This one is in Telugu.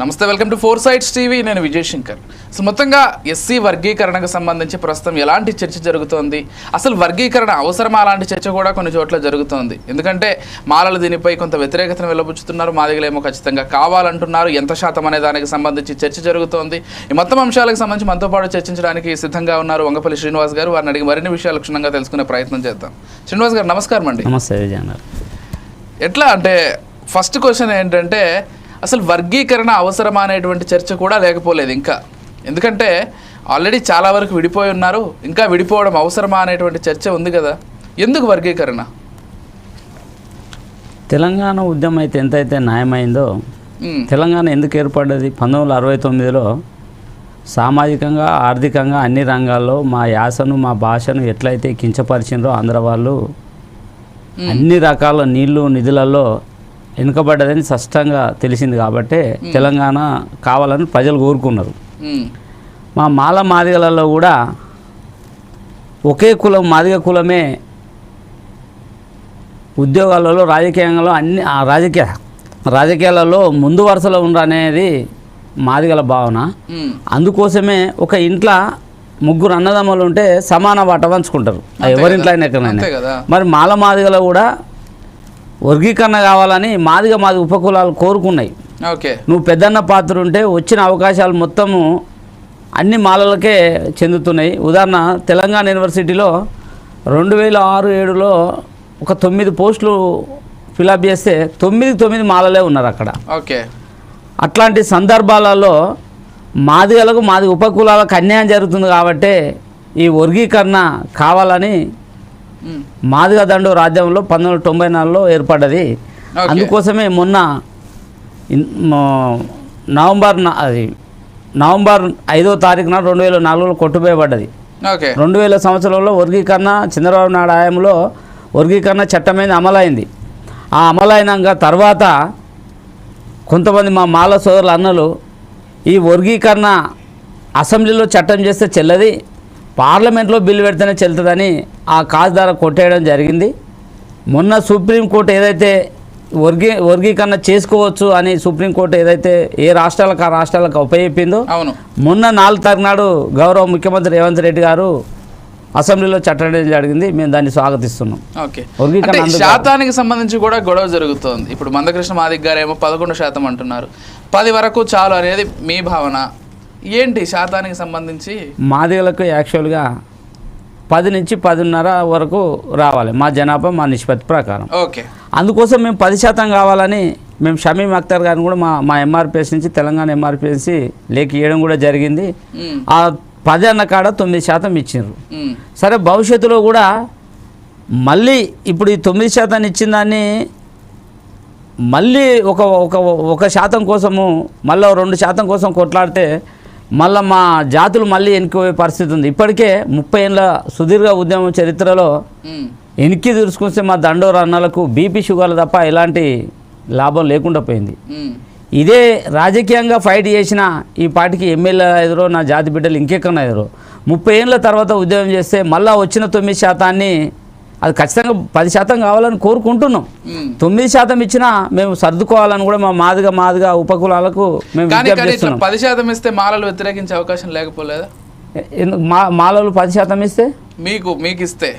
నమస్తే welcome to four sides TV. నేను విజయ్ శంకర్. అసలు మొత్తంగా ఎస్సీ వర్గీకరణకు సంబంధించి ప్రస్తుతం ఎలాంటి చర్చ జరుగుతోంది? అసలు వర్గీకరణ అవసరమా? అలాంటి చర్చ కూడా కొన్ని చోట్ల జరుగుతోంది. ఎందుకంటే మాలలు దీనిపై కొంత వ్యతిరేకతను వెళ్ళబుచ్చుతున్నారు మాదిగలేమో ఖచ్చితంగా కావాలంటున్నారు. ఎంత శాతం అనే దానికి సంబంధించి చర్చ జరుగుతోంది. ఈ మొత్తం అంశాలకు సంబంధించి మనతో పాటు చర్చించడానికి సిద్ధంగా ఉన్నారు వంగపల్లి శ్రీనివాస్ గారు. వారిని అడిగి మరిన్ని విషయాలు క్షుణ్ణంగా తెలుసుకునే ప్రయత్నం చేద్దాం. శ్రీనివాస్ గారు నమస్కారం అండి. నమస్తే ఎట్లా అంటే ఫస్ట్ క్వశ్చన్ ఏంటంటే అసలు వర్గీకరణ అవసరమా అనేటువంటి చర్చ కూడా లేకపోలేదు ఇంకా. ఎందుకంటే ఆల్రెడీ చాలా వరకు విడిపోయి ఉన్నారు. ఇంకా విడిపోవడం అవసరమా అనేటువంటి చర్చ ఉంది కదా. ఎందుకు వర్గీకరణ? తెలంగాణ ఉద్యమం అయితే ఎంతైతే న్యాయమైందో తెలంగాణ ఎందుకు ఏర్పడ్డది? పంతొమ్మిది వందల అరవై తొమ్మిదిలో సామాజికంగా ఆర్థికంగా అన్ని రంగాల్లో మా యాసను మా భాషను ఎట్లయితే కించపరిచిండ్రో ఆంధ్ర వాళ్ళు అన్ని రకాల నీళ్ళు నిధులలో వెనుకబడ్డదని స్పష్టంగా తెలిసింది కాబట్టి తెలంగాణ కావాలని ప్రజలు కోరుకున్నారు. మా మాల మాదిగలలో కూడా ఒకే కులం మాదిగ కులమే ఉద్యోగాలలో రాజకీయంలో అన్ని ఆ రాజకీయ రాజకీయాలలో ముందు వరుసలో ఉండనేది మాదిగల భావన. అందుకోసమే ఒక ఇంట్లో ముగ్గురు అన్నదమ్ములు ఉంటే సమాన వాట పంచుకుంటారు. ఎవరింట్లో అయినా ఎక్కడైనా. మరి మాల మాదిగలో కూడా వర్గీకరణ కావాలని మాదిగ మాది ఉపకులాలు కోరుకున్నాయి. ఓకే. నువ్వు పెద్దన్న పాత్ర ఉంటే వచ్చిన అవకాశాలు మొత్తము అన్ని మాలలకే చెందుతున్నాయి. ఉదాహరణ తెలంగాణ యూనివర్సిటీలో రెండు వేల ఆరు ఏడులో ఒక తొమ్మిది పోస్టులు ఫిలప్ చేస్తే తొమ్మిది తొమ్మిది మాలలే ఉన్నారు అక్కడ. ఓకే. అట్లాంటి సందర్భాలలో మాదిగలకు మాది ఉపకులాలకు అన్యాయం జరుగుతుంది కాబట్టి ఈ వర్గీకరణ కావాలని మాదిగ దండు రాజ్యంలో పంతొమ్మిది వందల తొంభై నాలుగులో ఏర్పడ్డది. అందుకోసమే మొన్న నవంబర్ అది నవంబర్ ఐదో తారీఖున రెండు వేల నాలుగులో కొట్టుపోయబడ్డది. రెండు వేల సంవత్సరంలో వర్గీకరణ చంద్రబాబు నాయుడు హయాంలో వర్గీకరణ చట్టమైంది అమలైంది. ఆ అమలైనాక తర్వాత కొంతమంది మా మాల సోదరుల అన్నలు ఈ వర్గీకరణ అసెంబ్లీలో చట్టం చేస్తే చెల్లది పార్లమెంట్లో బిల్లు పెడితేనే చెల్లుతుందని ఆ కాజు ధర కొట్టేయడం జరిగింది. మొన్న సుప్రీంకోర్టు ఏదైతే వర్గీ వర్గీకరణ చేసుకోవచ్చు అని సుప్రీంకోర్టు ఏదైతే ఏ రాష్ట్రాలకు ఆ రాష్ట్రాలకు ఉపయోగిందో అవును. మొన్న నాలుగు తారీఖు నాడు గౌరవ ముఖ్యమంత్రి రేవంత్ రెడ్డి గారు అసెంబ్లీలో చట్టం జరిగింది. మేము దాన్ని స్వాగతిస్తున్నాం. ఓకే. శాతానికి సంబంధించి కూడా గొడవ జరుగుతోంది. ఇప్పుడు మందకృష్ణ మాదిక్ గారు ఏమో పదకొండు శాతం అంటున్నారు. పది వరకు చాలు అనేది మీ భావన. ఏంటి శాతానికి సంబంధించి? మాదిగలకు యాక్చువల్గా పది నుంచి పదిన్నర వరకు రావాలి. మా జనాభా మా నిష్పత్తి ప్రకారం. ఓకే. అందుకోసం మేము పది శాతం కావాలని మేము షమీం అఖ్తర్ గారిని కూడా మా మా ఎంఆర్పిఎస్ నుంచి తెలంగాణ ఎంఆర్పిఎస్ లేఖ ఇవ్వడం కూడా జరిగింది. ఆ పది అన్న కాడ తొమ్మిది శాతం ఇచ్చిండ్రు. సరే భవిష్యత్తులో కూడా మళ్ళీ ఇప్పుడు ఈ తొమ్మిది శాతం ఇచ్చిన దాన్ని మళ్ళీ ఒక ఒక ఒక శాతం కోసము మళ్ళీ రెండు శాతం కోసం కొట్లాడితే మళ్ళీ మా జాతులు మళ్ళీ వెనుకపోయే పరిస్థితి ఉంది. ఇప్పటికే ముప్పై ఏళ్ళ సుదీర్ఘ ఉద్యమం చరిత్రలో వెనక్కి చూసుకొస్తే మా దండోర అన్నలకు బీపీ షుగర్లు తప్ప ఎలాంటి లాభం లేకుండా పోయింది. ఇదే రాజకీయంగా ఫైట్ చేసిన ఈ పార్టీకి ఎమ్మెల్యే ఎదురో నా జాతి బిడ్డలు ఇంకెక్కడో ఎదురో ముప్పై ఏళ్ళ తర్వాత ఉద్యమం చేస్తే మళ్ళా వచ్చిన తొమ్మిది శాతాన్ని అది ఖచ్చితంగా పది శాతం కావాలని కోరుకుంటున్నాం. తొమ్మిది శాతం ఇచ్చినా మేము సర్దుకోవాలని కూడా మా మాదిగా మాదిగా ఉపకులాలకు మేము పది శాతం ఇస్తే మాలలు వ్యతిరేకించే అవకాశం లేకపోలేదా? మా మాలలు పది శాతం ఇస్తే? మీకు మీకు ఇస్తే